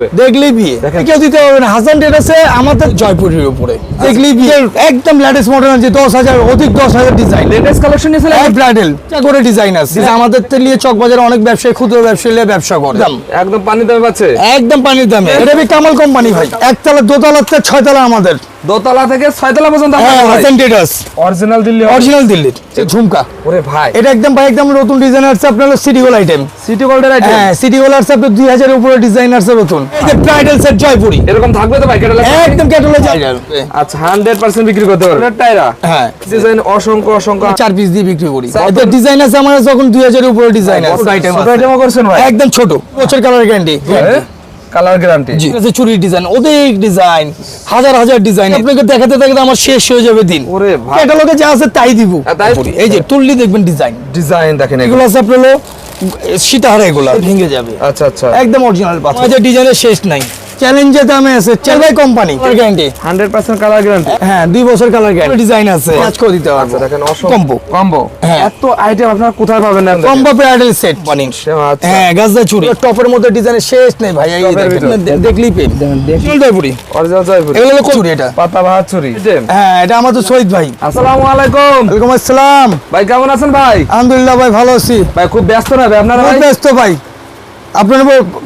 দেখলেই বিয়ে। কেউ দিতে পারবে না। হাসান আছে আমাদের জয়পুরের উপরে। দেখলেই বিয়ে। একদম লেটেস্ট মডেল আছে দশ হাজার অধিক দশ হাজার ডিজাইন লেটেস্ট কালেকশন এক ব্রাইডাল করে ডিজাইন আছে। আমাদের তো নিয়ে চকবাজারে অনেক ব্যবসায়ী ক্ষুদ্র ব্যবসায়ী ব্যবসা করে। একদম। পানি দামে পাচ্ছে? একদম পানির দামে। এটা কামাল কোম্পানি ভাই। একতলা দোতলা থেকে ছয়তলা আমাদের। দোতলা থেকে ছয়তলা পর্যন্ত হ্যাঁ অরিজিনাল দিল্লি অরিজিনাল দিল্লির ঝুমকা। ওরে ভাই। এটা একদম ভাই একদম নতুন ডিজাইন আসছে আপনার সিটি গোল আইটেম সিটি গোল্ডের আইটেম হ্যাঁ সিটি গোল আসছে আপনার দুই হাজারের উপরে ডিজাইন আসছে নতুন। এই যে ব্রাইডাল সেট জয়পুরি এরকম থাকবে তো ভাই কেটে একদম ক্যাটালগ আচ্ছা হান্ড্রেড পার্সেন্ট বিক্রি করতে পারবে। টাইরা? হ্যাঁ। ডিজাইন অসংখ্য অসংখ্য। চার পিস দিয়ে বিক্রি করি। এদের ডিজাইন আছে আমার যখন দুই হাজারের উপরে ডিজাইন আছে। আইটেম করছেন ভাই? একদম ছোট। বছর কালার গ্যারান্টি কালার গ্যারান্টি। জি। আছে চুরির ডিজাইন অনেক ডিজাইন হাজার হাজার ডিজাইন আপনাকে দেখাতে দেখাতে আমার শেষ হয়ে যাবে দিন। ওরে ভাই। ক্যাটালগে যা আছে তাই দিব। হ্যাঁ? এই যে তুললি দেখবেন ডিজাইন। ডিজাইন দেখেন এগুলো। আছে আপনার সিটা সীতাহারা এগুলো ভেঙে যাবে। আচ্ছা আচ্ছা। একদম অরিজিনাল পাথর আমাদের ডিজাইনের শেষ নাই। চ্যালেঞ্জের দামে আছে চেলভাই company guarantee hundred percent colour guarantee হ্যাঁ দুই বছর কালার গ্যারান্টি ডিজাইন আছে। কাজ করে দিতে পারব। আচ্ছা দেখেন অসংখ্য কম্বো কম্বো হ্যাঁ। এত আইটেম আপনারা কোথায় পাবেন না কম্বো প্যাডেল সেট বানিং আচ্ছা হ্যাঁ গাজদা চুরি। টপের মধ্যে ডিজাইনের শেষ নেই ভাই এই টপের দেখেন, ভিতর। দে- জলদাইপুরি অরিজিনাল জয়পুর। এগুলো হলো চুরি এটা। পাতা বাহার চুরি। হ্যাঁ এটা আমাদের শহীদ ভাই। আসসালামু আলাইকুম। ওয়ালাইকুম আসসালাম। ভাই কেমন আছেন ভাই? আলহামদুলিল্লাহ ভাই ভালো আছি। ভাই খুব ব্যস্ত না ভাই আপনারা ভাই? ব্যস্ত ভাই। আপনার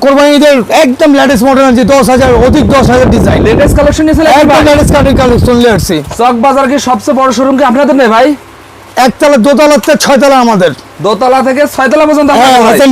কোরবানি ঈদের একদম লেটেস্ট মডেল আছে দশ হাজার অধিক দশ হাজার ডিজাইন লেটেস্ট কালেকশন নিয়েছিলেন একদম লেটেস্ট কালেকশন নিয়ে আসছি। চক বাজার কি সবচেয়ে বড় শোরুম কি আপনাদের নেই ভাই? একতলা দোতলা থেকে ছয়তলা আমাদের। দোতলা থেকে ছয়তলা পর্যন্ত হ্যাঁ আপনাদের ভাই। হাসান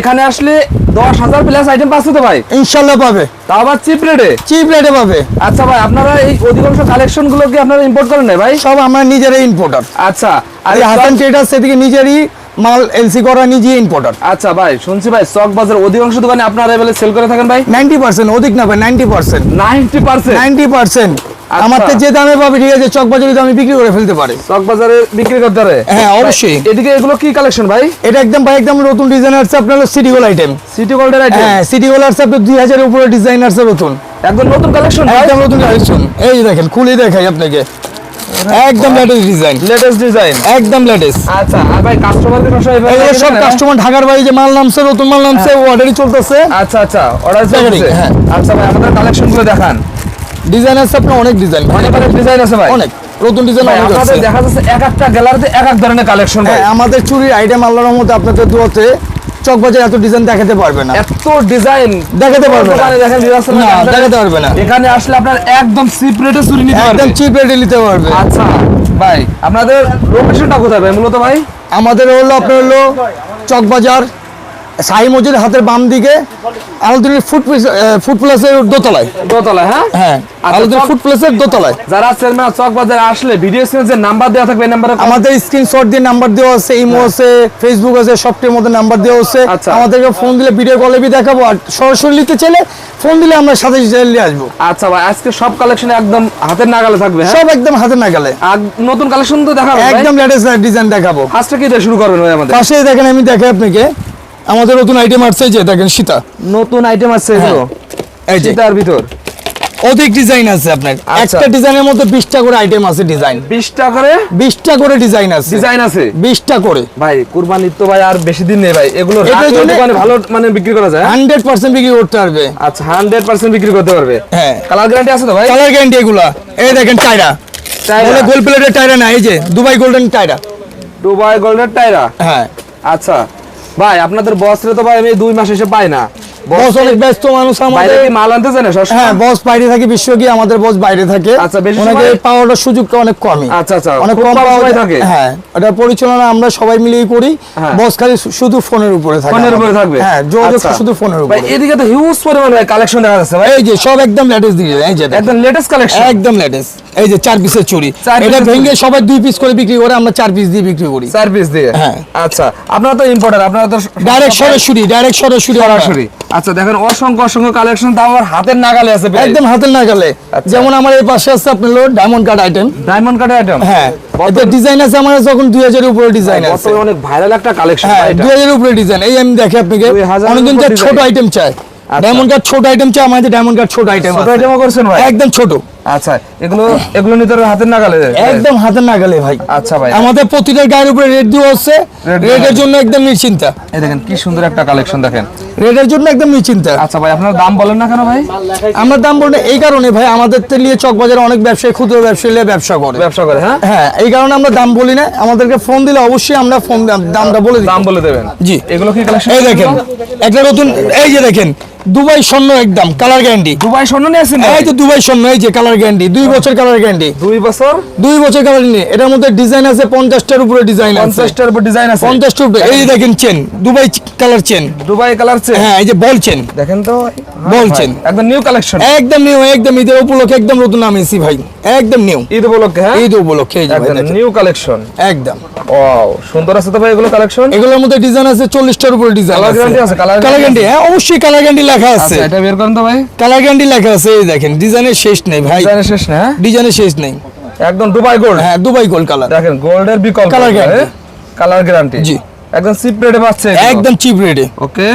এখানে আসলে দশ হাজার প্লাস আইটেম পাচ্ছে তো ভাই। ইনশাল্লাহ পাবে। তাও আবার চিপ রেটে চিপ রেটে পাবে। আচ্ছা ভাই আপনারা এই অধিকাংশ কালেকশনগুলো কি আপনারা ইম্পোর্ট করেন ভাই? সব আমরা নিজেরাই ইম্পোর্টার আচ্ছা আর হাসান ট্রেডার্স সেদিকে নিজেরই মাল এলসি করা নিজে ইম্পোর্টার আচ্ছা ভাই শুনছি ভাই চক বাজার অধিকাংশ দোকানে আপনারা এবেলে সেল করে থাকেন ভাই? নাইনটি পার্সেন্ট অধিক না ভাই ninety percent. Ninety percent? Ninety percent. আচ্ছা। আমার তো যে দামে পাবে ঠিক আছে চকবাজারি দামে বিক্রি করে ফেলতে পারে। চক বাজারে বিক্রি করতে পারে? হ্যাঁ অবশ্যই। এদিকে এগুলো কি কালেকশন ভাই? এটা একদম ভাই একদম নতুন ডিজাইন আসছে আপনার সিটি গোল আইটেম সিটি গোল্ডের আইটেম হ্যাঁ সিটি গোল আসছে আপনার দুই হাজারের উপরে ডিজাইন আসছে নতুন। একদম নতুন কালেকশন একদম নতুন কালেকশন এই দেখেন খুলে দেখাই আপনাকে। একদম লেটেস্ট ডিজাইন লেটেস্ট ডিজাইন একদম লেটেস্ট আচ্ছা আর ভাই কাস্টমারদের এভাবে এগুলো সব হ্যাঁ? কাস্টমার ঢাকার বাড়ি যে মাল নামছে নতুন মাল নামছে অর্ডারই চলতেছে। আচ্ছা আচ্ছা অর্ডার চলছে হ্যাঁ। আচ্ছা ভাই আমাদের কালেকশনগুলো দেখান। ডিজাইন আছে আপনার অনেক ডিজাইন অনেক অনেক ডিজাইন আছে ভাই। অনেক। নতুন ডিজাইন অনেক আছে। দেখা যাচ্ছে এক একটা গ্যালারিতে এক এক ধরনের কালেকশন ভাই। হ্যাঁ আমাদের চুরির আইটেম আল্লাহর মধ্যে আপনাদের দুয়াতে চকবাজার এত ডিজাইন দেখাতে পারবে না। এত ডিজাইন দেখাতে পারবে না। দেখেন না দেখাতে পারবে না। এখানে আসলে আপনার একদম চিপ রেটে চুরি নিতে একদম পারবেন চিপ রেটে নিতে পারবে। আচ্ছা ভাই আপনাদের লোকেশনটা কোথায় ভাই? মূলত ভাই? আমাদের হলো আপনার হলো চকবাজার সাই মসজিদের হাতের বাম দিকে আলদিনের ফুড ফুড প্লাসের দোতলায়। দোতলায় হ্যাঁ? হ্যাঁ আলদিনের ফুড প্লাসের দোতলায়। যারা চেয়ারম্যান চক বাজারে আসলে ভিডিও স্ক্রিনে যে নাম্বার দেওয়া থাকবে নাম্বারে আমাদের স্ক্রিনশট দিয়ে নাম্বার দেওয়া আছে ইমো আছে ফেসবুক আছে সবটির মধ্যে নাম্বার দেওয়া আছে। আচ্ছা। আমাদেরকে ফোন দিলে ভিডিও কলে বি দেখাবো আর সরাসরি নিতে চাইলে ফোন দিলে আমরা সাথে নিয়ে আসব। আচ্ছা ভাই আজকে সব কালেকশন একদম হাতের নাগালে থাকবে হ্যাঁ? সব একদম হাতে না গেলে আর নতুন কালেকশন তো দেখাবো একদম লেটেস্ট ডিজাইন দেখাবো। ফার্স্টে কি দিয়ে শুরু করবেন ভাই আমাদের? পাশে দেখেন আমি দেখাই আপনাকে। আমাদের নতুন আইটেম আসছে যে দেখেন সীতা। নতুন আইটেম আছে এগুলো। এই যে। সেটার ভিতর। অধিক ডিজাইন আছে আপনার। আচ্ছা। একটা ডিজাইনের মধ্যে বিশটা করে আইটেম আছে ডিজাইন বিশটা করে? বিশটা করে ডিজাইন আছে। ডিজাইন আছে? বিশটা করে। ভাই কুরবানির তো ভাই আর বেশি দিন নেই ভাই। এগুলো দোকানে ভালো মানে বিক্রি করা যায় হ্যাঁ? হান্ড্রেড পার্সেন্ট বিক্রি করতে পারবে। আচ্ছা হান্ড্রেড পার্সেন্ট বিক্রি করতে পারবে। হ্যাঁ। কালার গ্যারান্টি আছে তো ভাই? কালার গ্যারান্টি এগুলা। এই দেখেন টায়রা টায়রা। গোল্ড প্লেটের টায়রা না এই যে Dubai golden tiara Dubai golden tiara? হ্যাঁ। আচ্ছা। ভাই আপনাদের বস্ত্রে তো ভাই আমি দুই মাস এসে পাই না। বস অনেক ব্যস্ত মানুষ আমাদের। মাল আনতে জানে হ্যাঁ বস বাইরে থাকে বিশ্ব গিয়ে আমাদের বস বাইরে থাকে। আচ্ছা, বেশি ওনাকে পাওয়ার সুযোগটা অনেক কমই। আচ্ছা, আচ্ছা, অনেক কম পাওয়া থাকে? হ্যাঁ পরিচালনা আমরা সবাই মিলেই করি। হ্যাঁ। বস খালি শুধু ফোনের উপরে থাকে ফোনের উপরে থাকবে? হ্যাঁ যোগাযোগ আচ্ছা। শুধু ফোনের উপরে। এদিকে তো হিউজ পরিমাণ কালেকশন দেখা যাচ্ছে ভাই। এই যে সব একদম লেটেস্ট দিয়ে এই যে একদম লেটেস্ট কালেকশন একদম লেটেস্ট এই যে চার পিসের চুড়ি। এটা ভেঙে সবাই দুই পিস করে বিক্রি করে আমরা চার পিস দিয়ে বিক্রি করি। চার পিস দিয়ে? হ্যাঁ। আচ্ছা আপনারা তো ইম্পোর্টার আপনারা তো ডাইরেক্ট সরাসরি ডাইরেক্ট সরাসরি সরাসরি। আচ্ছা দেখেন অসংখ্য অসংখ্য কালেকশন তাও আমার হাতের নাগালে আছে একদম হাতের নাগালে। আচ্ছা। যেমন আমার এই পাশে আছে আপনার diamond cut item diamond cut item হ্যাঁ এতে ডিজাইন আছে আমার যখন দুই হাজারের উপরে ডিজাইন আছে। বর্তমানে অনেক ভাইরাল একটা কালেকশন হ্যাঁ দুই হাজারের উপরে ডিজাইন এই আমি দেখে আপনাকে 2000 এর অনেকজন ছোট। আইটেম চায়। ডায়মন্ড কাট ছোট আইটেম চায় আমাদের ডায়মন্ড কাট ছোট আইটেম ছোট আইটেমও করছেন ভাই? একদম ছোট। আচ্ছা এগুলো এগুলো নিতে হাতের নাগালে? একদম হাতের নাগালে ভাই। আচ্ছা ভাই। আমাদের প্রতিটা গায়ের উপরে দেওয়া হচ্ছে জন্য একদম নিশ্চিন্তা। এই দেখেন কি সুন্দর একটা কালেকশন দেখেন। রেডের জন্য একদম নিশ্চিন্তা। আচ্ছা ভাই আপনার দাম বলেন না কেন ভাই? আমরা দাম এই কারণে ভাই আমাদের তেলিয়ে চক বাজারে অনেক ব্যবসায়ী ক্ষুদ্র ব্যবসায়ীরা ব্যবসা করে। ব্যবসা করে হ্যাঁ? হ্যাঁ এই কারণে আমরা দাম বলি না। আমাদেরকে ফোন দিলে অবশ্যই আমরা ফোন দামটা বলে দিই। দাম বলে দেবেন। জি। এগুলো কি কালেকশন এই দেখেন একটা নতুন এই যে দেখেন দুবাই স্বর্ণ একদম কালার গ্যারান্টি দুবাই স্বর্ণ নিয়ে আসেন এই তো দুবাই স্বর্ণ এই যে কালার গ্যারান্টি দুই বছর কালার গ্যারান্টি দুই বছর? দুই বছর কালার নিয়ে এটার মধ্যে ডিজাইন আছে পঞ্চাশটার উপরে ডিজাইন আছে। পঞ্চাশটার উপর ডিজাইন আছে। পঞ্চাশটার উপরে। এই দেখেন chain Dubai colour chain Dubai colour chain হ্যাঁ এই যে বল চেন দেখেন তো। বলছেন। ভাই, একদম নিউ কালেকশন একদম নিউ একদম ঈদের উপলক্ষে একদম নতুন নামিয়েছি ভাই। একদম নিউ ঈদ উপলক্ষে হ্যাঁ? ঈদ উপলক্ষে এই যে নিউ কালেকশন একদম। ওয়াও সুন্দর আছে তো ভাই এগুলো কালেকশন এগুলোর মধ্যে ডিজাইন আছে চল্লিশটার উপরে ডিজাইন আছে। guarantee আছে, কালার গ্যারান্টি হ্যাঁ অবশ্যই কালার গ্যারান্টি লেখা আছে। আচ্ছা এটা বের করেন তো ভাই। কালার গ্যারান্টি লেখা আছে এই দেখেন ডিজাইনের শেষ নেই ভাই। ডিজাইনের শেষ না হ্যাঁ? ডিজাইনের শেষ নেই। একদম দুবাই গোল্ড হ্যাঁ দুবাই গোল্ড কালার দেখেন গোল্ডের বিকল্প কালার গ্যারান্টি কালার গ্যারান্টি জি। একদম চিপ রেটে পাচ্ছে একদম চিপ রেটে ওকে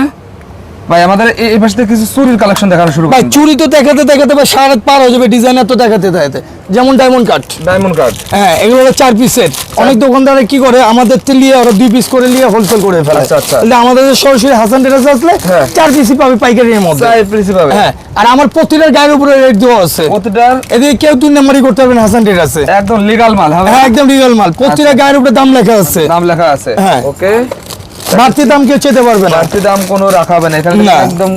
ভাই আমাদের এই পাশে কিছু চুরির কালেকশন দেখানো শুরু ভাই চুরি তো দেখাতে দেখাতে বা সারা পার হয়ে যাবে ডিজাইনার তো দেখাতে দেখাতে। যেমন ডায়মন্ড কাট ডায়মন্ড কার্ড হ্যাঁ এগুলো হলো চার পিস সেট অনেক দোকানদারে কি করে আমাদের নিয়ে ওরা দুই পিস করে নিয়ে হোলসেল করে ফেলে আচ্ছা, আচ্ছা। তাহলে আমাদের সরাসরি হাসান আসলে হ্যাঁ। চার পিসই পাবে পাইকারির মধ্যে। চাই প্রিন্সিপ হবে হ্যাঁ আর আমার প্রতিটার গায়ের উপরে রেট দেওয়া আছে। প্রতিটার? এদিকে কেউ দুই নাম্বারই করতে পারবেন হাসান টেরাসে একদম লিগাল মাল হবে হ্যাঁ একদম রিগাল মাল। প্রতিটা গায়ের উপরে দাম লেখা আছে। নাম লেখা আছে। হ্যাঁ। ওকে বাড়তি দাম কেউ চেতে পারবে না। বাড়তি দাম কোনো রাখাবে না। এখানে একদম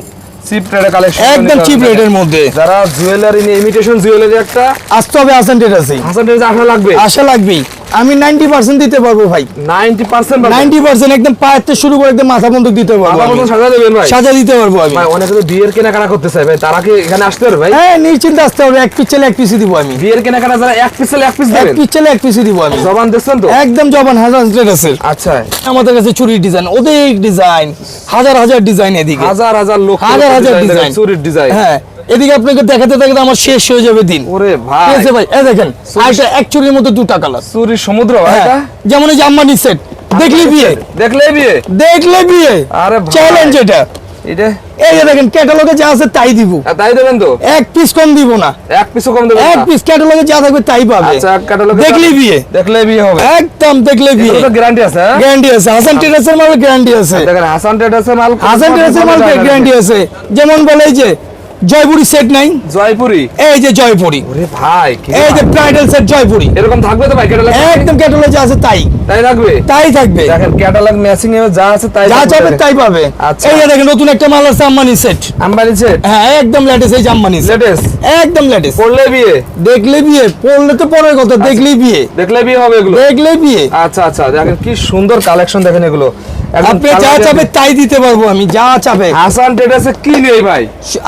চিপ রেটে কালেকশন একদম চিপ রেটের মধ্যে। যারা জুয়েলারি নিয়ে ইমিটেশন জুয়েলারি একটা আসতে হবে হাসান টেরাসে হাসান টেজ আসা লাগবে আশা লাগবেই। আমি নাইনটি পার্সেন্ট দিতে পারব ভাই। 90% নাইনটি পার্সেন্ট একদম পায়ের থেকে শুরু করে একদম মাথা বন্ধক দিতে পারব আমি। মতো সাজা দেবেন ভাই। সাজা দিতে পারব আমি। ভাই অনেকে তো বিয়ের কেনাকাটা করতে চায় ভাই তারা কি এখানে আসতে পারে ভাই? হ্যাঁ নিশ্চিন্তে আসতে হবে এক পিস চালে এক পিসই দিব আমি। বিয়ের কেনাকাটা যারা এক পিস এক পিস এক দেবেন পিস চালে এক পিসই দিব আমি। জবান দেখছেন তো? একদম জবান হাজার টেরাসের আচ্ছা। আমাদের কাছে চুরির ডিজাইন অধিক ডিজাইন হাজার হাজার ডিজাইন এদিকে। হাজার হাজার লোক হাজার হাজার ডিজাইন চুরির ডিজাইন হ্যাঁ। এদিকে আপনাকে দেখাতে দেখাতে আমার শেষ হয়ে যাবে দিন। ওরে ভাই। আছে ভাই এই দেখেন এক চুরির মধ্যে দুটা কালার চুরির সমুদ্র ভাই হ্যাঁ যেমন এই আম্বানি সেট দেখলি বিয়ে। দেখলে বিয়ে? দেখলে বিয়ে। আরে চ্যালেঞ্জ এটা। এটা? এই দেখেন ক্যাটালগে যা আছে তাই দিব। তাই দেবেন তো? এক পিস কম দিব না। এক পিসও কম দেবেন এক পিস ক্যাটালগে যা থাকবে তাই পাবে। আচ্ছা ক্যাটালগে দেখলি বিয়ে। দেখলে বিয়ে হবে। একদম দেখলে বিয়ে। গ্যারান্টি আছে হ্যাঁ? গ্যারান্টি আছে। হাসান টেরাসের মাল গ্যারান্টি আছে। দেখেন হাসান ট্রেডার্সের মাল হাসান টেরাসের মাল গ্যারান্টি আছে। যেমন বলে যে জয়পুরি সেট নাই। জয়পুরি? এই যে জয়পুরি। ওরে ভাই এই যে ব্রাইডাল সেট জয়পুরি। এরকম থাকবে তো ভাই ক্যাটালগ একদম ক্যাটালগে যা আছে তাই। তাই থাকবে? তাই থাকবে। দেখেন ক্যাটালগ ম্যাচিং এ যা আছে তাই যা। চাবে তাই পাবে। আচ্ছা। এই যে দেখেন নতুন একটা মাল আছে আম্বানি সেট আম্বানি সেট হ্যাঁ একদম লেটেস্ট এই যে আম্বানি সেট লেটেস্ট একদম লেটেস্ট পড়লে বিয়ে? দেখলে বিয়ে পড়লে তো পরের কথা দেখলেই বিয়ে। দেখলে বিয়ে হবে এগুলো? দেখলে বিয়ে। আচ্ছা আচ্ছা দেখেন কি সুন্দর কালেকশন দেখেন এগুলো। আপনি যা চাবে তাই দিতে পারব আমি যা চাবে। হাসান ট্রেডার্সে কি নেই ভাই?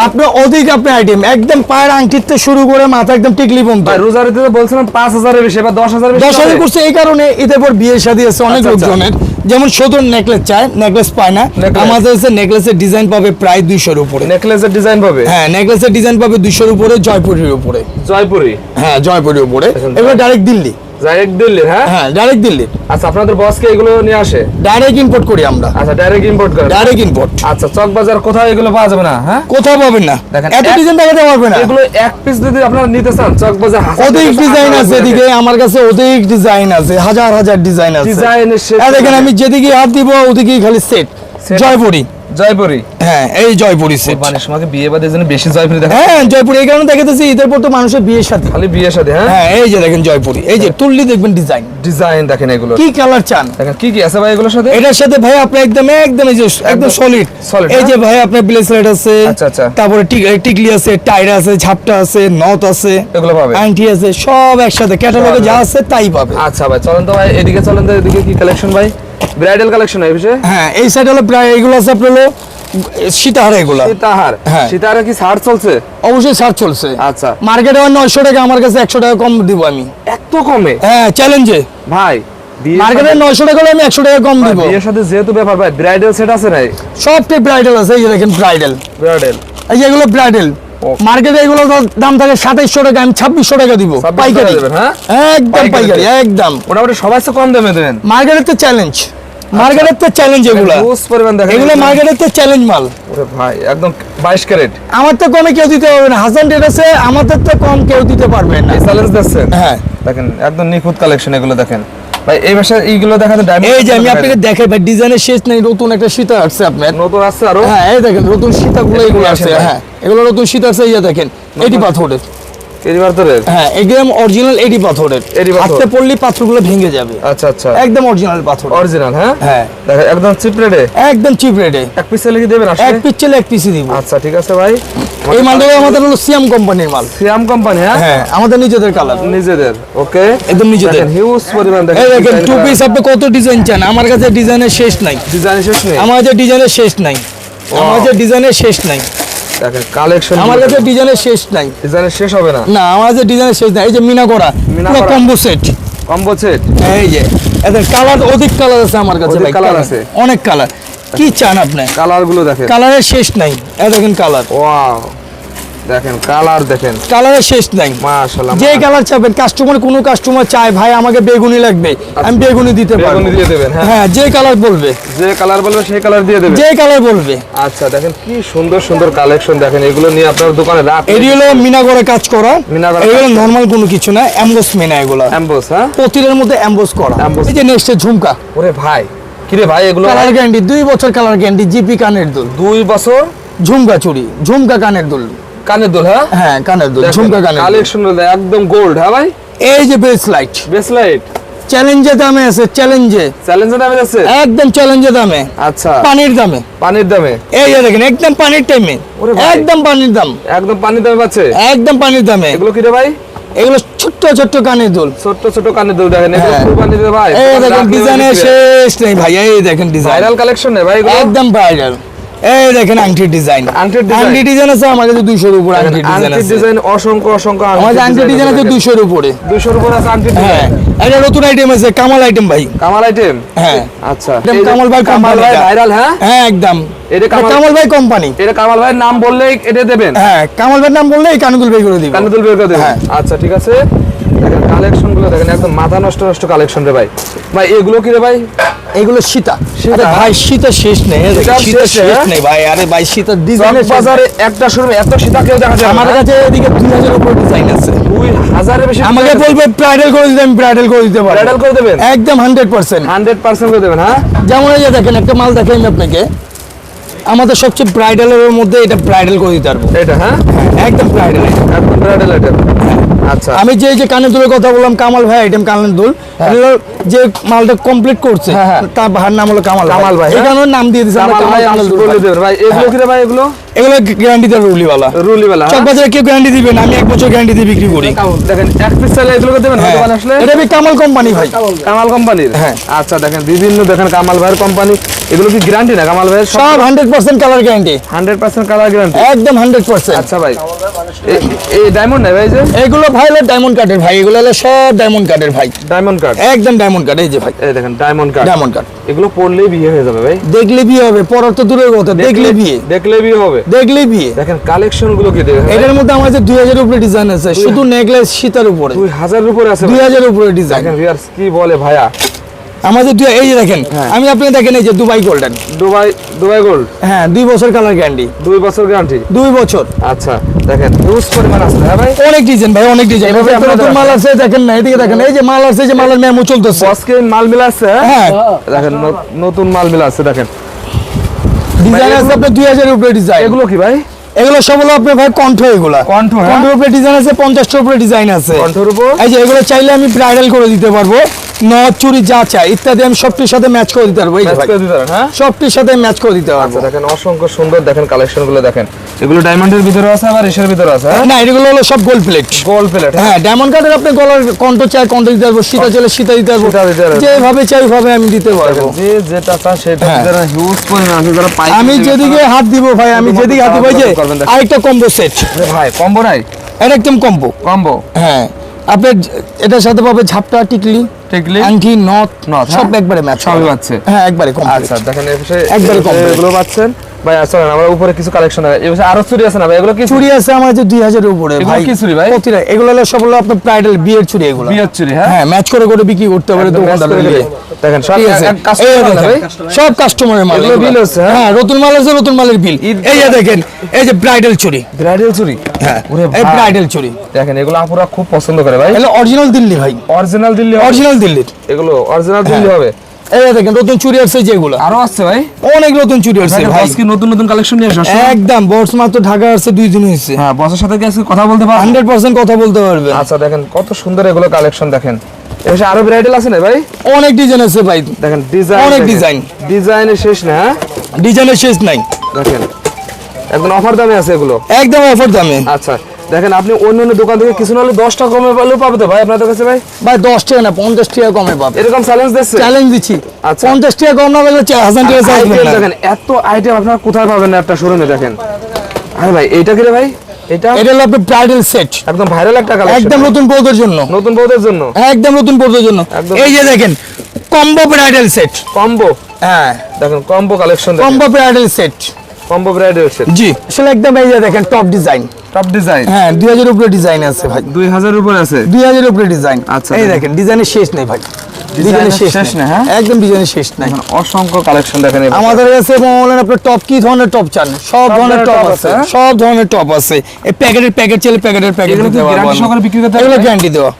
আপনার অধিক আপনার আইটেম একদম পায়ের আংটির থেকে শুরু করে মাথা একদম টিকলি পর্যন্ত। ভাই রোজারিতে তো বলছিলাম পাঁচ হাজারের বেশি এবার দশ হাজার দশ হাজার করছে এই কারণে ঈদের পর বিয়ে শাদী আছে অনেক আচ্ছা, আচ্ছা। লোকজনের। যেমন সদর নেকলেস চায় নেকলেস পায় না। আমাদের কাছে নেকলেসের ডিজাইন পাবে প্রায় দুইশোর উপরে। নেকলেসের ডিজাইন পাবে? হ্যাঁ নেকলেসের ডিজাইন পাবে দুইশোর উপরে জয়পুরের উপরে। জয়পুরি? হ্যাঁ জয়পুরের উপরে। এখন এবার ডাইরেক্ট দিল্লি। ডাইরেক্ট দিল্লি হ্যাঁ? হ্যাঁ ডাইরেক্ট দিল্লি আচ্ছা আপনাদের বসকে এগুলো নিয়ে আসে? ডাইরেক্ট ইম্পোর্ট করি আমরা। আচ্ছা ডাইরেক্ট ইম্পোর্ট করে। ডাইরেক্ট ইম্পোর্ট আচ্ছা চক বাজার কোথাও এগুলো পাওয়া যাবে না হ্যাঁ? কোথাও পাবেন না। এত ডিজাইন দেখাতে পারবে না। এগুলো এক পিস যদি আপনারা নিতে চান চক বাজার অধিক ডিজাইন আছে এদিকে আমার কাছে অধিক ডিজাইন আছে হাজার হাজার ডিজাইন আছে। ডিজাইনের দেখেন আমি যেদিকে হাত দিব ওদিকেই খালি সেট। জয়পুরি। জয়পুরি? হ্যাঁ এই জয়পুরি সেট মানে সময় বিয়ে বাদের জন্য বেশি জয়পুরি দেখা হ্যাঁ জয়পুরি এই কারণে দেখাতেছি ঈদের পর তো মানুষের বিয়ের সাথে। খালি বিয়ের সাথে হ্যাঁ? হ্যাঁ এই যে দেখেন জয়পুরি এই যে তুললি দেখবেন ডিজাইন ডিজাইন দেখেন এগুলো। কি কালার চান? দেখেন কি কি আছে ভাই এগুলোর সাথে? এটার সাথে ভাই আপনি একদম একদম এই যে একদম সলিড solid, এই যে হ্যাঁ? ভাই আপনার ব্লেসলেট আছে আচ্ছা, আচ্ছা। তারপরে টিকলি আছে টাইর আছে ঝাপটা আছে নথ আছে এগুলো পাবে? আংটি আছে সব একসাথে। ক্যাটালগে যা আছে তাই পাবে। আচ্ছা ভাই চলেন তো ভাই এদিকে চলেন তো এদিকে কি কালেকশন ভাই? ব্রাইডাল কালেকশন এই বিষয়ে হ্যাঁ এই সাইড হলো প্রায় এগুলো আছে আপনার হলো সীতাহার এগুলো। সীতাহার। হ্যাঁ। কি ছাড় চলছে? অবশ্যই ছাড় চলছে। আচ্ছা। মার্কেটে নয়শো টাকা আমার কাছে একশো টাকা কম দিব আমি। এত কমে? হ্যাঁ চ্যালেঞ্জে ভাই মার্কেটে সাথে- নয়শো টাকা হলে আমি একশো টাকা কম দিব। বিয়ের সাথে যেহেতু ব্যাপার ভাই ব্রাইডাল সেট আছে নাই? সবটাই ব্রাইডাল আছে এই দেখেন ব্রাইডাল ব্রাইডাল এই এগুলো ব্রাইডাল. মার্কেটে এগুলো দাম থাকে সাতাইশশো টাকা আমি ছাব্বিশশো টাকা দিব পাইকারি। হ্যাঁ? একদম পাইকারি একদম। মোটামুটি সবাই কম দামে দেবেন। মার্কেটের তো চ্যালেঞ্জ মার্কেটের তো চ্যালেঞ্জ এগুলো। হিউজ পরিমাণ দেখেন এগুলো মার্কেটের তো চ্যালেঞ্জ মাল। ওরে ভাই একদম 22 ক্যারেট। আমার তো কমে কেউ দিতে পারবে না। হাসান আছে আমাদের তো কম কেউ দিতে পারবে না। চ্যালেঞ্জ দিচ্ছেন হ্যাঁ। দেখেন একদম নিখুঁত কালেকশন এগুলো দেখেন। ভাই এই ভাষা এইগুলো দেখাতে ডায়মন্ড এই যে আমি আপনাকে দেখাই ভাই ডিজাইনের শেষ নেই নতুন একটা সীতা আসছে আপনার। নতুন আসছে আরও? হ্যাঁ এই দেখেন নতুন সীতাগুলো এগুলো আছে হ্যাঁ এগুলো নতুন সীতা আছে এই দেখেন এটি পাথরের। পাথরের? হ্যাঁ একদম অরিজিনাল এটি পাথরের। এডি পাথর। হাতে পড়লে পাথরগুলো ভেঙে যাবে। আচ্ছা আচ্ছা। একদম অরিজিনাল পাথর। অরিজিনাল হ্যাঁ? হ্যাঁ। দেখেন একদম চিপ রেটে একদম চিপ রেটে এক পিস লিখে দেবেন এক পিস চলে এক পিসই দিব। আচ্ছা ঠিক আছে ভাই। এই মালটা আমাদের হলো সিয়াম কোম্পানির মাল। সিয়াম কোম্পানি হ্যাঁ? হ্যাঁ আমাদের নিজেদের কালার নিজেদের ওকে? একদম নিজেদের। হিউজ পরিমাণ দেখেন এই দেখেন টু পিস আপনি কত ডিজাইন চান? আমার কাছে ডিজাইনের শেষ নাই। ডিজাইন শেষ নেই? আমার কাছে ডিজাইনের শেষ নাই। আমার কাছে ডিজাইনের শেষ নাই। দেখেন কালেকশন আমার কাছে ডিজাইনের শেষ নাই। ডিজাইনের শেষ হবে না? না আমার কাছে ডিজাইনের শেষ নাই। এই যে মিনা করা পুরো কম্বো সেট কম্বো সেট এই যে এদের কালার অধিক কালার আছে আমার কাছে ভাই colour। আছে। অনেক কালার কি চান আপনি? কালারগুলো দেখেন। কালারের শেষ নাই। এই দেখেন কালার ওয়াও দেখেন কালার দেখেন। কালারের শেষ নাই। মাশাআল্লাহ যে কালার চাবেন কাস্টমার কোনো কাস্টমার চায় ভাই আমাকে বেগুনি লাগবে আমি বেগুনি দিতে পারব। বেগুনি দিয়ে দেবেন হ্যাঁ। হ্যাঁ যে কালার বলবে। যে কালার বলবে সেই কালার দিয়ে দেবেন। যে কালার বলবে। আচ্ছা দেখেন কি সুন্দর সুন্দর কালেকশন দেখেন এগুলো নিয়ে আপনার দোকানে রাখ এটি হলো মিনা করে কাজ করা। মিনা করে এগুলো। নর্মাল কোনো কিছু না অ্যাম্বোস মিনা এগুলো। অ্যাম্বোস হ্যাঁ? মধ্যে অ্যাম্বোস করা। এই যে নেক্সট ঝুমকা। ওরে ভাই কিরে ভাই এগুলো কালার গ্যারান্টি দুই বছর কালার গ্যারান্টি জিপি কানের দুল। দুই বছর? ঝুমকা চুড়ি ঝুমকা কানের দুল। কানের দুল হ্যাঁ? হ্যাঁ কানের দুল। ঝুমকা কানের। কালেকশন একদম গোল্ড হ্যাঁ ভাই? এই যে বেস লাইট বেসলাইট চ্যালেঞ্জে দামে আছে চ্যালেঞ্জে চ্যালেঞ্জের দামে যাচ্ছে? একদম চ্যালেঞ্জে দামে। আচ্ছা। পানির দামে। পানির দামে? এই যে দেখেন একদম পানির টাইমে একদম পানির দাম। একদম পানির দামে পাচ্ছে? একদম পানির দামে। এগুলো কি রে ভাই? এগুলো ছোট্ট ছোট্ট কানের দুল। ছোট্ট ছোট কানের দুল দেখেন এগুলো হ্যাঁ। কুরবানি দিতে ভাই। এই দেখেন ডিজাইনের শেষ নেই ভাই এই দেখেন ডিজাইন ভাইরাল কালেকশন ভাই এগুলো? একদম ভাইরাল এই দেখেন আংটির ডিজাইন। আংটির ডিজাইন। আছে আমার কাছে দুইশোর উপর আংটির ডিজাইন আংটির ডিজাইন অসংখ্য অসংখ্য আমাদের আংটি ডিজাইন আছে দুইশোর উপরে। দুইশোর উপর আছে আংটির হ্যাঁ ডিজাইন এটা নতুন আইটেম আছে কামাল আইটেম ভাই। কামাল আইটেম হ্যাঁ। আচ্ছা। কামাল ভাই কামাল ভাই ভাইরাল হ্যাঁ? হ্যাঁ একদম। এটা কামাল- ভাই কোম্পানি এটা কামাল ভাইয়ের নাম বললেই এটা দেবেন? হ্যাঁ কামাল ভাইয়ের নাম বললে এই কানগুল বের করে দিব। কানে দুল বের করে দেবেন। হ্যাঁ। আচ্ছা ঠিক আছে। দেখেন কালেকশনগুলো দেখেন একদম মাথা নষ্ট নষ্ট কালেকশন রে ভাই। ভাই এগুলো কি রে ভাই? এগুলো সীতা। সীতা? ভাই সীতা শেষ নেই দেখেন, সীতা শেষ, হ্যাঁ? নেই ভাই আরে ভাই সীতার ডিজাইন বাজারে একটা শোরুমে এত সীতা কেউ দেখা যায় আমার কাছে এদিকে দুই হাজার উপর ডিজাইন আছে। দুই হাজারের বেশি আমাকে বলবে ব্রাইডাল করে দিতে আমি ব্রাইডাল করে দিতে পারব। ব্রাইডাল করে দেবেন? একদম হান্ড্রেড পার্সেন্ট হান্ড্রেড পার্সেন্ট করে দেবেন হ্যাঁ? যেমন এই দেখেন একটা মাল দেখাই আমি আপনাকে। আমাদের সবচেয়ে ব্রাইডালের মধ্যে এটা ব্রাইডাল করে দিতে পারব। এটা হ্যাঁ? একদম ব্রাইডাল একদম ব্রাইডাল আইটেম আচ্ছা। আমি যে যে কানের দুলের কথা বললাম কামাল ভাই আইটেম কানের দুল যে মালটা কমপ্লিট করছে হ্যাঁ, হ্যাঁ। তার নাম হলো কামাল কামাল ভাই, হ্যাঁ? নাম দিয়ে দিচ্ছে কামাল ভাই বলে ভাই। দেবেন ভাই এগুলো কি ভাই এগুলো? এগুলো গ্যারান্টি দেবে রুলিওয়ালা। রুলিবেলা চকবাজারে কেউ গ্যারান্টি দিবে না আমি এক বছর গ্যারান্টি দিয়ে বিক্রি করি। দেখেন এক পিস চাইলে এগুলো দেবেন হ্যাঁ। আসলে? এটা কামাল কোম্পানি ভাই। কামাল কোম্পানির হ্যাঁ। আচ্ছা দেখেন বিভিন্ন দেখেন কামাল ভাইয়ের কোম্পানি এগুলো কি গ্যারান্টি না? কামাল ভাইয়ের সব hundred percent colour guarantee hundred percent colour guarantee একদম হান্ড্রেড পার্সেন্ট আচ্ছা ভাই। এই ডায়মন্ড নাই ভাই যে? এগুলো ভাই হলো ডায়মন্ড কার্ডের ভাই। এগুলো হলো সব ডায়মন্ড কার্ডের ভাই। ডায়মন্ড কার্ড একদম ডায়মন্ড কার্ড এই যে ভাই। এই দেখেন ডায়মন্ড কার্ড ডায়মন্ড কার্ড এগুলো পড়লেই বিয়ে হয়ে যাবে ভাই। দেখলে বিয়ে হবে পড়ার তো দূরের কথা দেখলে বিয়ে। দেখলে বিয়ে হবে। দেখলে বিয়ে। দেখেন কালেকশনগুলো কি দেখেন? এটার মধ্যে আমার কাছে দুই হাজার উপরে ডিজাইন আছে শুধু নেকলেস সীতার উপরে। দুই হাজারের উপরে আছে দুই। হাজার উপরে ডিজাইন দেখেন ভিউয়ার্স কি বলে ভাইয়া? আমাদের দুই এই যে দেখেন হ্যাঁ। আমি আপনি দেখেন এই যে Dubai golden Dubai Dubai gold হ্যাঁ দুই বছর কালার গ্যারান্টি দুই বছর গ্যারান্টি দুই বছর। আচ্ছা দেখেন হিউজ পরিমাণ আছে হ্যাঁ ভাই? অনেক ডিজাইন ভাই অনেক ডিজাইন এভাবে আপনাদের মাল আছে। দেখেন না এদিকে দেখেন এই যে মাল আছে যে মালের মেমো চলতেছে। বসকে মাল মিলা আছে হ্যাঁ? হ্যাঁ। দেখেন নতুন মাল মিলা আছে দেখেন। ডিজাইন আছে আপনার দুই হাজার উপরে ডিজাইন। এগুলো কি ভাই? এগুলো সব হলো আপনার ভাই কণ্ঠ এগুলা। কণ্ঠ, হ্যাঁ? কণ্ঠের উপরে ডিজাইন আছে পঞ্চাশটার উপরে ডিজাইন আছে। কণ্ঠের উপর? এই যে এগুলো চাইলে আমি ব্রাইডাল করে দিতে পারব। নথ চুরি যা চাই ইত্যাদি আমি সবটির সাথে ম্যাচ করে দিতে পারব হ্যাঁ? সবটির সাথে ম্যাচ করে দিতে পারব। আচ্ছা দেখেন অসংখ্য সুন্দর দেখেন কালেকশনগুলো দেখেন। এগুলো ডায়মন্ডের ভিতরে আছে আবার এসের ভিতরে আছে হ্যাঁ? না এগুলো হলো সব গোল্ড প্লেট গোল্ড প্লেট হ্যাঁ। হ্যাঁ ডায়মন্ড কার্ডের আপনি গলার চাই দিতে পারব সীতা চলে সীতা দিতে পারব। যেভাবে চাই ওইভাবে আমি দিতে পারব। যে যেটা চান সেটা হ্যাঁ। যারা হিউজ পরিমাণ আছে যারা পাই আমি যেদিকে হাত দিব ভাই আমি যেদিকে হাত দিব যে। আরেকটা কম্বো সেট ভাই কম্বো নাই? এটা একদম কম্বো কম্বো হ্যাঁ। আপনার এটার সাথে পাবে ঝাপটা টিকলি টিকলি আংটি নথ নথ, সব হ্যাঁ? একবারে ম্যাচ সবই পাচ্ছে। হ্যাঁ একবারে কমপ্লিট আচ্ছা দেখেন একবারে এই এগুলো পাচ্ছেন ভাই আসলে আমরা উপরে কিছু কালেকশন আছে। এই আরও চুরি আছে না ভাই? এগুলো কি চুড়ি? আছে আমার যে দুই হাজারের উপরে ভাই। কি চুড়ি ভাই? প্রতিটা এগুলো হলো সব হলো আপনার ব্রাইডাল বিয়ের চুড়ি এগুলো। বিয়ের চুরি হ্যাঁ? হ্যাঁ ম্যাচ করে করে বিক্রি করতে পারে একদম match করে দোকানদার দেখেন সব ঠিক আছে। এক- এক customer এই মাল না দেখেন, ভাই? সব কাস্টমারের মাল এগুলো এগুলো। bill হ্যাঁ? হ্যাঁ মাল আছে নতুন মালের বিল এই যে দেখেন এই যে ব্রাইডাল চুরি হ্যাঁ এই। ব্রাইডাল চুড়ি। দেখেন এগুলো আপুরা খুব পছন্দ করে ভাই। এগুলো অরিজিনাল দিল্লি ভাই। অরিজিনাল দিল্লি অরিজিনাল দিল্লির। এগুলো অরিজিনাল দিল্লি হবে? এই দেখেন নতুন চুড়ি আসছে যেগুলো। আরও আসছে ভাই? অনেক নতুন চুড়ি আসছে ভাই। আজকে নতুন নতুন কালেকশন নিয়ে আসো একদম বর্ষ মাত্র ঢাকা আসছে দুই দিন হয়েছে। হ্যাঁ বসের সাথে আজকে কথা বলতে পারবেন? হান্ড্রেড পার্সেন্ট কথা বলতে পারবে আচ্ছা দেখেন কত সুন্দর এগুলো কালেকশন দেখেন। এসে আরও ব্রাইডাল আছে না ভাই? অনেক ডিজাইন আছে ভাই। দেখেন ডিজাইন অনেক design। ডিজাইনের শেষ না হ্যাঁ? ডিজাইনের শেষ নাই। দেখেন একদম অফার দামে আছে এগুলো। একদম অফার দামে। আচ্ছা দেখেন আপনি অন্য অন্য দোকান থেকে কিছু নাহলে দশ টাকা কমে পেলেও পাবে তো ভাই আপনাদের কাছে ভাই? ভাই দশ টাকা না পঞ্চাশ টাকা কমে পাবে। এরকম চ্যালেঞ্জ দিচ্ছে? চ্যালেঞ্জ দিচ্ছি। আচ্ছা। পঞ্চাশ টাকা কম না পেলে হাজার টাকা না। দেখেন এত আইটেম আপনারা কোথায় পাবেন না একটা শোরুমে দেখেন? আরে ভাই এইটা কি রে ভাই? এটা? এটা হলো আপনার ব্রাইডাল সেট একদম ভাইরাল একটা কালেকশন একদম নতুন বউদের জন্য। নতুন বউদের জন্য? একদম নতুন বউদের জন্য। একদম। এই যে দেখেন কম্বো ব্রাইডাল সেট কম্বো হ্যাঁ। দেখেন combo collection combo bridal set combo bridal set জি। আসলে একদম এই যে দেখেন টপ ডিজাইন টপ ডিজাইন হ্যাঁ দুই হাজার উপরে ডিজাইন আছে ভাই। দুই হাজারের উপরে আছে? দুই হাজার উপরে ডিজাইন আচ্ছা, এই দেখেন। ডিজাইনের শেষ নেই ভাই। ডিজাইনের শেষ নেই, হ্যাঁ? একদম ডিজাইনের শেষ নাই। অসংখ্য কালেকশন দেখেন আমাদের কাছে বলেন আপনার টপ কি ধরনের টপ চান? সব ধরনের টপ আছে। হ্যাঁ? সব ধরনের টপ আছে। এই প্যাকেটের প্যাকেট চলে প্যাকেটের প্যাকেট এগুলো কি দিতে পারব গ্যারান্টি সহকারে বিক্রি করতে এগুলো গ্যারান্টি দেওয়া।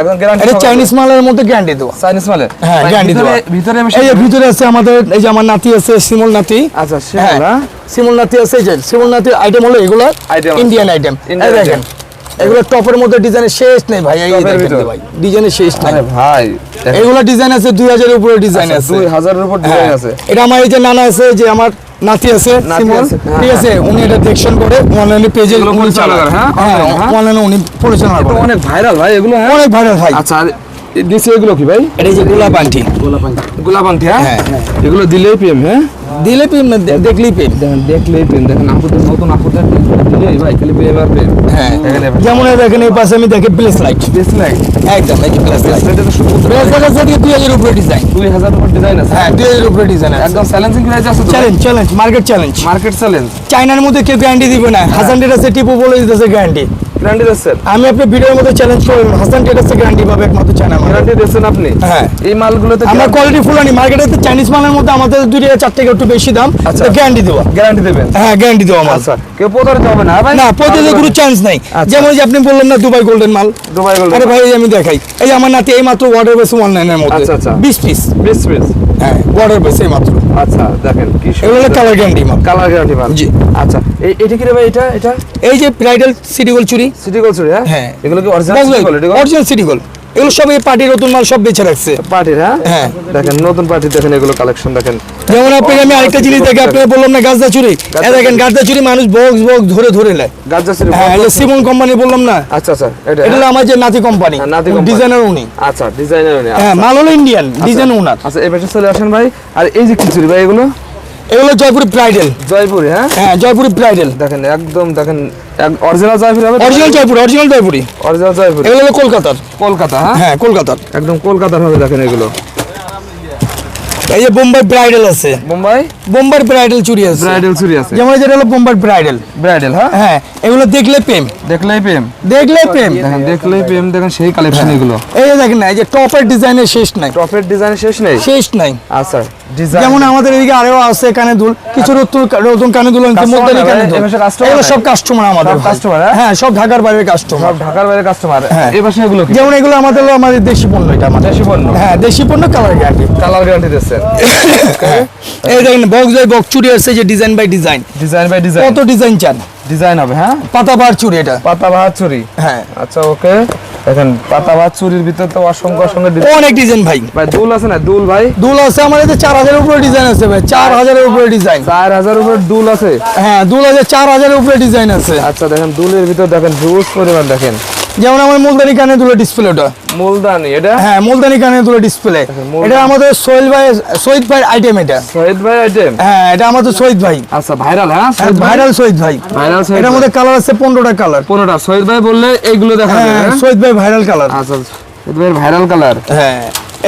একদম গ্যারান্টি এটা চাইনিজ মালের মধ্যে গ্যারান্টি দেওয়া। চাইনিজ মালে হ্যাঁ গ্যারান্টি দেওয়া। ভিতরে ভিতরে এই যে ভিতরে আছে আমাদের এই যে আমার নাতি আছে সিমল নাতি। আচ্ছা হ্যাঁ না? সিমল নাতি আছে যে সিমল নাতির আইটেম হলো এগুলো ইন্ডিয়ান আইটেম Indian এই দেখেন এগুলো টপের মধ্যে ডিজাইনের শেষ নেই ভাই এই দেখেন ভাই ডিজাইনের শেষ নাই। ভাই এগুলো ডিজাইন আছে উপরে ডিজাইন আচ্ছা, আছে। উপর হ্যাঁ, ডিজাইন আছে। এটা আমার এই যে নানা আছে যে আমার নাতি আছে হ্যাঁ, ঠিক আছে উনি এটা দেখশন করে অনলাইনে পেজে এগুলো উনি চালান। করে, হ্যাঁ? হ্যাঁ হ্যাঁ? অনলাইনে উনি পরিচালনা করে অনেক ভাইরাল ভাই এগুলো হ্যাঁ? অনেক ভাইরাল ভাই। আচ্ছা নিচে এগুলো কি ভাই? এটা যে গোলাপ আন্টি গোলাপান্তি হ্যাঁ? হ্যাঁ, এগুলো দিলেই প্রেম হ্যাঁ? দিলে পেন না দেখলেই পেন দেখেন দেখলেই প্রেম। দেখেন আপুদের নতুন আপুদের দিলেই ভাই খালি প্রেম আর প্রেম। হ্যাঁ। যেমন দেখেন এই পাশে আমি দেখি প্লেস লাইট বেশি লাগে একদম এই প্লেস লাইট এটা তো শুধু প্লেস লাইট দুই হাজার উপরে ডিজাইন দুই হাজার ডিজাইন আছে। হ্যাঁ দুই হাজার উপরে ডিজাইন আছে। একদম চ্যালেঞ্জিং প্রাইস আছে challenge challenge market challenge market challenge চাইনার মধ্যে কেউ গ্যারান্টি দিবে না। হাসান টেটাসে টিপু বলে দিতেছে গ্যারান্টি গ্যারান্টি দিচ্ছেন আমি আপনার ভিডিওর মধ্যে চ্যালেঞ্জ করলাম। হাসান টেটাসে গ্যারান্টি পাবে একমাত্র চায়না মার্কেট গ্যারান্টি দিচ্ছেন আপনি? হ্যাঁ। এই মালগুলোতে আমরা কোয়ালিটি ফুল আনি। মার্কেটে তো চাইনিজ মালের মধ্যে আমাদের দুই টাকা চার টাকা একটু বেশি দাম। আচ্ছা। গ্যারান্টি দেওয়া গ্যারান্টি দেবেন? হ্যাঁ গ্যারান্টি দেওয়া মাল আচ্ছা। কেউ প্রতারিত হবে না ভাই? না প্রতিদিন কোনো চান্স নাই। আচ্ছা। যেমন যে আপনি বললেন না দুবাই গোল্ডেন মাল দুবাই গোল্ড আরে ভাই আমি দেখাই। এই আমার নাতি এই মাত্র ওয়াটার বেস অনলাইনের মধ্যে। আচ্ছা, আচ্ছা। বিশ পিস বিশ পিস হ্যাঁ এই মাত্র। আচ্ছা দেখেন কি এগুলো হলো কালার গ্যারান্টি মাল কালার গ্যারান্টি মাল জি। আচ্ছা এটা কি রে ভাই এটা এটা? এই যে ব্রাইডাল সিটি গোল চুরি। সিটি গোল চুরি হ্যাঁ? হ্যাঁ। এগুলো কি original city gold original city gold এগুলো সব এই পার্টির নতুন মাল সব বেছে রাখছে। পার্টির হ্যাঁ? হ্যাঁ। দেখেন নতুন পার্টি দেখেন এগুলো কালেকশন দেখেন। যেমন আপনাকে আমি আরেকটা জিনিস দেখে আপনাকে বললাম না গাছদা চুরি দেখেন গাছদা চুরি মানুষ বক্স বক্স ধরে ধরে নেয়। গাজা সিটি হ্যাঁ এটা সিমন কোম্পানি বললাম না? আচ্ছা আচ্ছা এটা এটা আমার যে নাতি কোম্পানি হ্যাঁ, নাতি। ডিজাইনার উনি। আচ্ছা ডিজাইনার হ্যাঁ মাল হলো ইন্ডিয়ান ডিজাইন ওনার আচ্ছা এই পাশে চলে আসেন ভাই। আর এই যে কি চুরি ভাই এগুলো? এগুলো জয়পুরি ব্রাইডাল জয়পুরি হ্যাঁ? হ্যাঁ জয়পুরি ব্রাইডাল দেখেন একদম দেখেন অরিজিনাল জয়পুরি হবে original Jaipuri original Jaipuri. Original Jaipuri. এগুলো হলো কলকাতার। কলকাতা হ্যাঁ? হ্যাঁ কলকাতার। একদম কলকাতার হবে দেখেন এগুলো। এই যে বোম্বাই ব্রাইডাল আছে। মুম্বাই বোম্বাই ব্রাইডাল চুরি আছে। ব্রাইডাল চুরি আছে। যেমন যেটা হলো বোম্বাই ব্রাইডাল ব্রাইডাল হ্যাঁ? হ্যাঁ এগুলো দেখলে প্রেম। দেখলেই প্রেম। দেখলে প্রেম। দেখেন দেখলেই প্রেম দেখেন সেই কালেকশন এগুলো। এই দেখেন না এই যে টপের ডিজাইনের শেষ নাই। টপের ডিজাইন শেষ নেই? শেষ নাই। আচ্ছা। যেমন আমাদের এদিকে আরও আছে কানে দুল কিছু নতুন কানে দুল মধ্যে কানে দুল সব এগুলো সব কাস্টমার আমাদের customer, হ্যাঁ? হ্যাঁ সব ঢাকার বাইরের কাস্টমার সব ঢাকার বাইরে কাস্টমার হ্যাঁ। এই পাশে এগুলো যেমন এগুলো আমাদের আমাদের দেশি পণ্য এটা আমাদের। দেশি পণ্য? হ্যাঁ দেশি পণ্য কালার গ্যারান্টি কালার গ্যারান্টি দিচ্ছে। এই দেখেন বক্স বাই বক্স চুরি আসছে যে design by design design by design কত ডিজাইন চান? ডিজাইন হবে হ্যাঁ? পাতা বার চুরি এটা। পাতা বাহার চুরি? হ্যাঁ। আচ্ছা ওকে। দেখেন পাতা বাহার চুরির ভিতর তো অসংখ্য অসংখ্য অনেক ডিজাইন ভাই। ভাই দুল আছে না? দুল ভাই? দুল আছে আমার এতে চার হাজারের উপরে ডিজাইন আছে ভাই। চার হাজারের উপরে ডিজাইন চার হাজার উপরে দুল আছে? হ্যাঁ দুল আছে চার হাজারের উপরে ডিজাইন আছে। আচ্ছা দেখেন দুলের ভিতর দেখেন হিউজ পরিমাণ দেখেন। যেমন আমার মুলদানি কানে দুলো ডিসপ্লেটা মুলদানি এটা? হ্যাঁ মুলদানি কানের দুটো ডিসপ্লে এটা আমাদের সোহেল ভাই শহীদ ভাই আইটেম এটা। শহীদ ভাই আইটেম হ্যাঁ এটা আমাদের শহীদ ভাই। আচ্ছা ভাইরাল হ্যাঁ ভাইরাল শহীদ ভাই? ভাইরাল শহীদ এটার মধ্যে কালার আছে পনেরোটা কালার পনেরোটা। শহীদ ভাই বললে এইগুলো দেখা হ্যাঁ হ্যাঁ? শহীদ ভাই ভাইরাল কালার আচ্ছা শহীদ ভাইয়ের ভাইরাল কালার হ্যাঁ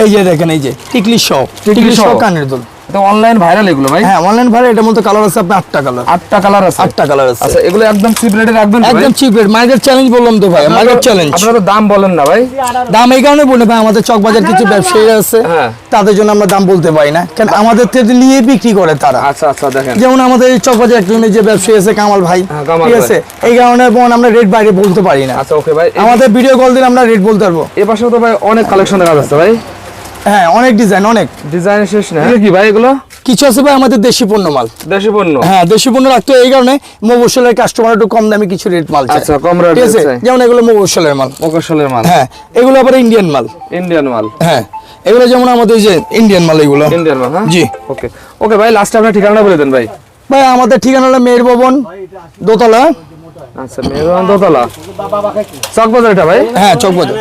এই যে দেখেন এই যে টিকলি শো টিকলি শো কানের দুল। তো অনলাইন ভাইরাল এগুলো ভাই? হ্যাঁ অনলাইন এটার মধ্যে কালার আছে আপনার আটটা কালার আটটা কালার আছে। আটটা কালার আছে। আচ্ছা এগুলো একদম চিপ রেটে রাখবেন একদম চিপ রেট মার্কেট চ্যালেঞ্জ বললাম তো ভাই মার্কেট চ্যালেঞ্জ আপনারা তো দাম বলেন না ভাই। দাম এই কারণে বলি ভাই আমাদের কিছু ব্যবসায়ী আছে হ্যাঁ। তাদের জন্য আমরা দাম বলতে পারি না। কারণ আমাদের থেকে নিয়ে বিক্রি করে তারা। আচ্ছা আচ্ছা দেখেন। যেমন আমাদের এই চক বাজার একজনের যে ব্যবসায়ী আছে কামাল ভাই হ্যাঁ, ঠিক আছে? এই কারণে বোন আমরা রেট বাইরে বলতে পারি না। আচ্ছা ওকে ভাই। আমাদের ভিডিও কল দিলে আমরা রেট বলতে পারব। এ পাশেও তো ভাই অনেক কালেকশন দেখা যাচ্ছে ভাই। হ্যাঁ অনেক ডিজাইন অনেক। ডিজাইন শেষ না? কি ভাই এগুলো? কিছু আছে ভাই আমাদের দেশি পণ্য মাল। দেশি পণ্য? হ্যাঁ দেশি পণ্য রাখতে এই কারণে মফসলের কাস্টমার একটু কম দামে কিছু রেট মাল চায়। আচ্ছা, কম ঠিক আছে? যেমন এগুলো মফসলের মাল। মকসলের মাল। হ্যাঁ এগুলো আবার ইন্ডিয়ান মাল। ইন্ডিয়ান মাল। হ্যাঁ এগুলো যেমন আমাদের যে ইন্ডিয়ান মাল এগুলো। ইন্ডিয়ান মাল হ্যাঁ? জি। ওকে ওকে ভাই লাস্টে আপনার ঠিকানা বলে দেন ভাই। ভাই আমাদের ঠিকানা হলো মেয়ের ভবন দোতলা। আচ্ছা মেরুয়ান দোতলা। চক বাজার এটা ভাই? হ্যাঁ চক বাজার